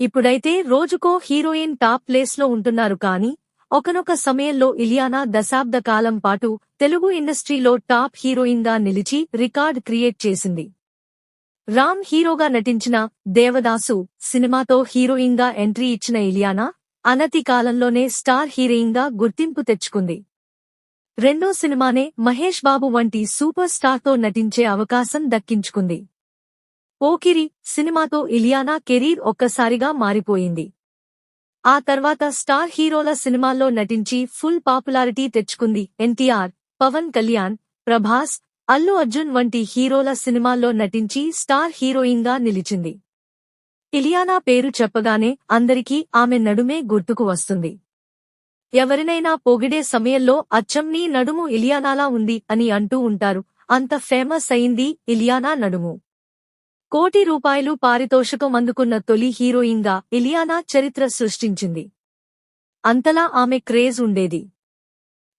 ఇప్పుడైతే రోజుకో heroine top ప్లేస్లో ఉంటున్నారు కానీ ఒకనొక సమయంలో ఇలియానా దశాబ్ద కాలం పాటు తెలుగు ఇండస్ట్రీలో టాప్ హీరోయిన్గా నిలిచి రికార్డ్ క్రియేట్ చేసింది. రామ్ హీరోగా నటించిన దేవదాసు సినిమాతో హీరోయిన్గా ఎంట్రీ ఇచ్చిన ఇలియానా అనతి కాలంలోనే స్టార్ హీరోయిన్గా గుర్తింపు తెచ్చుకుంది. రెండో సినిమానే మహేష్ బాబు వంటి సూపర్ స్టార్తో నటించే అవకాశం దక్కించుకుంది. పోకిరి సినిమాతో ఇలియానా కెరీర్ ఒక్కసారిగా మారిపోయింది. ఆ తర్వాత స్టార్ హీరోల సినిమాల్లో నటించి ఫుల్ పాపులారిటీ తెచ్చుకుంది ఎన్టీఆర్ పవన్ కళ్యాణ్ ప్రభాస్ అల్లు అర్జున్ వంటి హీరోల సినిమాల్లో నటించి స్టార్ హీరోయిన్గా నిలిచింది. ఇలియానా పేరు చెప్పగానే అందరికీ ఆమె నడుమే గుర్తుకు వస్తుంది. ఎవరినైనా పొగిడే సమయంలో అచ్చంనీ నడుము ఇలియానాలా ఉంది అని అంటూ ఉంటారు. అంత ఫేమస్ అయింది ఇలియానా నడుము. కోటి రూపాయలు పారితోషికం అందుకున్న తొలి హీరోయిన్గా ఇలియానా చరిత్ర సృష్టించింది. అంతలా ఆమె క్రేజ్ ఉండేది.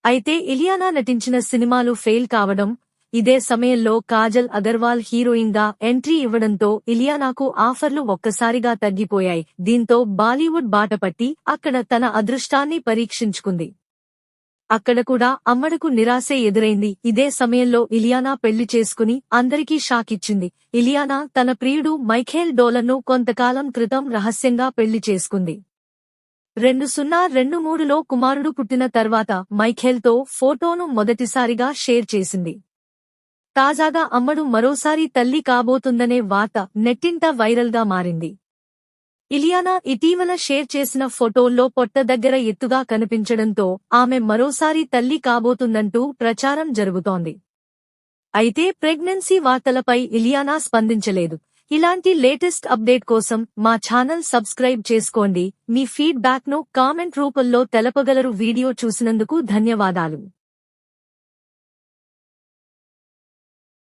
అయితే ఇలియానా నటించిన సినిమాలు ఫెయిల్ కావడం ఇదే సమయంలో కాజల్ అగర్వాల్ హీరోయిన్గా ఎంట్రీ ఇవ్వడంతో ఇలియానాకు ఆఫర్లు ఒక్కసారిగా తగ్గిపోయాయి. దీంతో బాలీవుడ్ బాటపట్టి అక్కడ తన అదృష్టాన్ని పరీక్షించుకుంది. అక్కడ కూడా అమ్మడకు నిరాశే ఎదురైంది. ఇదే సమయంలో ఇలియానా పెళ్ళి చేసుకుని అందరికీ షాకిచ్చింది ఇలియానా తన ప్రియుడు మైఖేల్ డోలన్ను కొంతకాలం క్రితం రహస్యంగా పెళ్ళి చేసుకుంది. రెండు సున్నా రెండు మూడులో కుమారుడు పుట్టిన తర్వాత మైఖేల్తో ఫోటోను మొదటిసారిగా షేర్ చేసింది. తాజాగా అమ్మడు మరోసారి తల్లి కాబోతుందనే వార్త నెట్టింట వైరల్గా మారింది. ఇలియానా ఇటీవల షేర్ చేసిన ఫోటోల్లో పొట్ట దగ్గర ఎత్తుగా కనిపించడంతో ఆమె మరోసారి తల్లి కాబోతుందంటూ ప్రచారం జరుగుతోంది. అయితే ప్రెగ్నెన్సీ వార్తలపై ఇలియానా స్పందించలేదు. ఇలాంటి లేటెస్ట్ అప్డేట్ కోసం మా ఛానల్ సబ్స్క్రైబ్ చేసుకోండి. మీ ఫీడ్బ్యాక్ను ను కామెంట్ రూపంలో తెలపగలరు. వీడియో చూసినందుకు ధన్యవాదాలు.